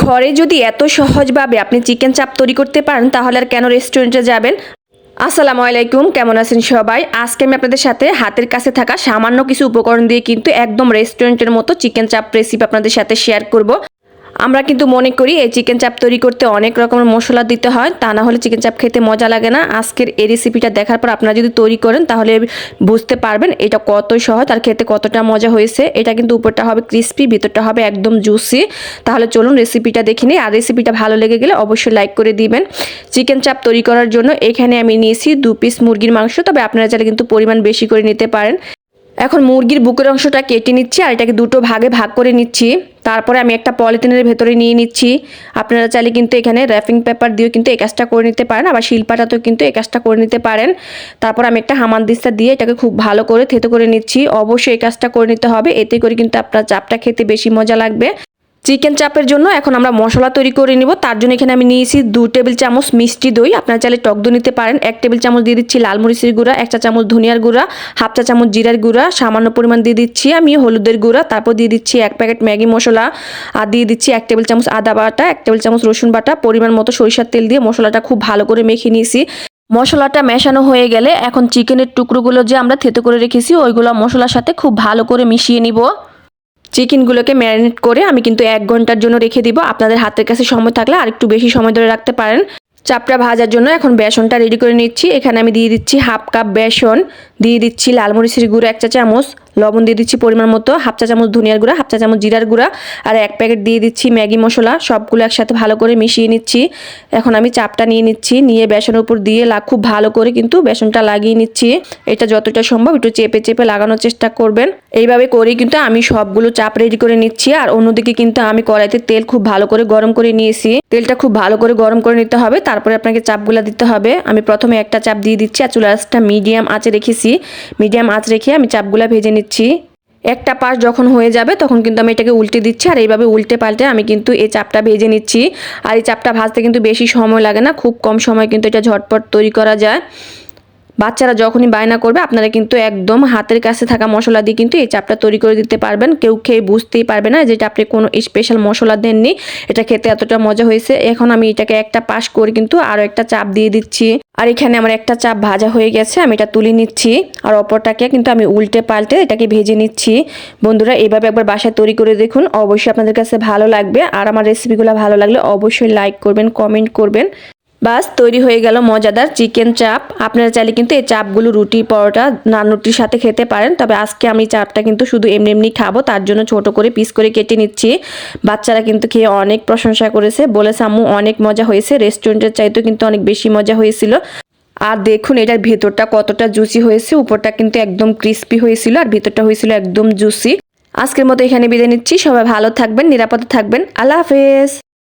ঘরে যদি এত সহজভাবে আপনি চিকেন চাপ তৈরি করতে পারেন, তাহলে আর কেন রেস্টুরেন্টে যাবেন? আসসালামু আলাইকুম, কেমন আছেন সবাই? আজকে আমি আপনাদের সাথে হাতের কাছে থাকা সামান্য কিছু উপকরণ দিয়ে কিন্তু একদম রেস্টুরেন্টের মতো চিকেন চাপ রেসিপি আপনাদের সাথে শেয়ার করব। আমরা কিন্তু মনে করি এই চিকেন চাপ তৈরি করতে অনেক রকমের মশলা দিতে হয়, তা না হলে চিকেন চাপ খেতে মজা লাগে না। আজকের এই রেসিপিটা দেখার পর আপনারা যদি তৈরি করেন, তাহলে বুঝতে পারবেন এটা কত সহজ আর খেতে কতটা মজা হয়েছে। এটা কিন্তু উপরটা হবে ক্রিস্পি ভিতরটা হবে একদম জুসি তাহলে চলুন রেসিপিটা দেখে নিই। আর রেসিপিটা ভালো লেগে গেলে অবশ্যই লাইক করে দিবেন। চিকেন চাপ তৈরি করার জন্য এখানে আমি নিয়েছি দু পিস মুরগির মাংস, তবে আপনারা চাইলে কিন্তু পরিমাণ বেশি করে নিতে পারেন। এখন মুরগির বুকের অংশটা কেটে নিচ্ছি আর এটাকে দুটো ভাগে ভাগ করে নিচ্ছি। তারপরে আমি একটা পলিথিনের ভেতরে নিয়ে নিচ্ছি। আপনারা চাইলে কিন্তু এখানে র্যাপিং পেপার দিয়েও কিন্তু এই কাজটা করে নিতে পারেন, আবার শিল্পাটাতেও কিন্তু এই কাজটা করে নিতে পারেন। তারপর আমি একটা হামান দিস্তা দিয়ে এটাকে খুব ভালো করে থেতো করে নিচ্ছি। অবশ্যই এই কাজটা করে নিতে হবে, এতে করে কিন্তু আপনার চাপটা খেতে বেশি মজা লাগবে। চিকেন চাপের জন্য এখন আমরা মশলা তৈরি করে নিব। তার জন্য এখানে আমি নিয়েছি দু টেবিল চামচ মিষ্টি দই। আপনারা চাইলে টক দই নিতে পারেন। এক টেবিল চামচ দিয়ে দিচ্ছি লাল মরিচের গুঁড়া, এক চা চামচ ধনিয়ার গুঁড়া, হাফ চা চামচ জিরার গুঁড়া, সামান্য পরিমাণ দিয়ে দিচ্ছি আমি হলুদের গুঁড়া, তারপর দিয়ে দিচ্ছি এক প্যাকেট ম্যাগি মশলা, আর দিয়ে দিচ্ছি এক টেবিল চামচ আদা বাটা, এক টেবিল চামচ রসুন বাটা। পরিমাণ মতো সরিষার তেল দিয়ে মশলাটা খুব ভালো করে মেখে নিয়েছি। মশলাটা মেশানো হয়ে গেলে এখন চিকেনের টুকরোগুলো যে আমরা থেতো করে রেখেছি, ওইগুলো মশলার সাথে খুব ভালো করে মিশিয়ে নিব। চিকেনগুলোকে ম্যারিনেট করে আমি কিন্তু এক ঘণ্টার জন্য রেখে দিব। আপনাদের হাতের কাছে সময় থাকলে আর একটু বেশি সময় ধরে রাখতে পারেন। চাপড়া ভাজার জন্য এখন বেসনটা রেডি করে নিচ্ছি। এখানে আমি দিয়ে দিচ্ছি হাফ কাপ বেসন, দিয়ে দিচ্ছি লাল মরিচের গুঁড়ো এক চা চামচ লবণ দিয়ে দিচ্ছি পরিমাণ মতো, হাফ চা চামচ ধনিয়ার গুঁড়া, হাফ চা চামচ জিরার গুঁড়া, আর এক প্যাকেট দিয়ে দিচ্ছি ম্যাগি মশলা, সবগুলো একসাথে ভালো করে মিশিয়ে নিচ্ছি। এখন আমি চাপটা নিয়ে নিচ্ছি, নিয়ে বেসনের উপর দিয়ে লা, খুব ভালো করে কিন্তু বেসনটা লাগিয়ে নিচ্ছি। এটা যতটা সম্ভব একটু চেপে চেপে লাগানোর চেষ্টা করবেন। এইভাবে করেই কিন্তু আমি সবগুলো চাপ রেডি করে নিচ্ছি, আর অন্যদিকে কিন্তু আমি কড়াইতে তেল খুব ভালো করে গরম করে নিয়েছি। তেলটা খুব ভালো করে গরম করে নিতে হবে, তারপরে আপনাকে চাপগুলো দিতে হবে। আমি প্রথমে একটা চাপ দিয়ে দিচ্ছি, আর চুলাসটা মিডিয়াম আঁচে রেখেছি। মিডিয়াম আঁচ রেখে আমি চাপগুলো ভেজে নিচ্ছি একটা পাশ যখন হয়ে যাবে, তখন কিন্তু আমি এটাকে উল্টে দিচ্ছি আর এইভাবে উল্টে পাল্টে আমি কিন্তু এই চাপটা ভেজে নিচ্ছি। আর এই চাপটা ভাজতে কিন্তু বেশি সময় লাগে না, খুব কম সময় কিন্তু এটা ঝটপট তৈরি করা যায়। বাচ্চারা যখনই বায়না করবে, আপনারা কিন্তু একদম হাতের কাছে থাকা মশলা দিয়ে কিন্তু এই চাপটা তৈরি করে দিতে পারবেন। কেউ খেয়ে বুঝতেই পারবে না যেটা আপনি কোনো স্পেশাল মশলা দেননি। এটা খেতে এতটা মজা হয়েছে। এখন আমি এটাকে একটা পাশ করে কিন্তু আরও একটা চাপ দিয়ে দিচ্ছি। আর এখানে আমার একটা চাপ ভাজা হয়ে গেছে, আমি এটা তুলে নিচ্ছি। আর অপরটাকে কিন্তু আমি উল্টে পাল্টে এটাকে ভেজে নিচ্ছি। বন্ধুরা, এভাবে একবার বাসায় তৈরি করে দেখুন। অবশ্যই আপনাদের কাছে ভালো লাগবে। আর আমার রেসিপিগুলো ভালো লাগলে অবশ্যই লাইক করবেন কমেন্ট করবেন। বাস, তৈরি হয়ে গেল মজাদার চিকেন চাপ। আপনারা চাইলে কিন্তু এই চাপগুলো রুটি, পরোটা, নান রুটির সাথে খেতে পারেন। তবে আজকে আমি চাপটা কিন্তু শুধু এমনি এমনি খাব, তার জন্য ছোট করে পিস করে কেটে নিচ্ছি। বাচ্চারা কিন্তু খেয়ে অনেক প্রশংসা করেছে। বলেছে আম্মু অনেক মজা হয়েছে। রেস্টুরেন্টের চাইতেও কিন্তু অনেক বেশি মজা হয়েছিল। আর দেখুন, এটার ভেতরটা কতটা জুসি হয়েছে। উপরটা কিন্তু একদম ক্রিস্পি হয়েছিল আর ভেতরটা হয়েছিল একদম জুসি। আজকের মতো এখানে বিদায় নিচ্ছি। সবাই ভালো থাকবেন, নিরাপদে থাকবেন। আল্লাহ হাফেজ।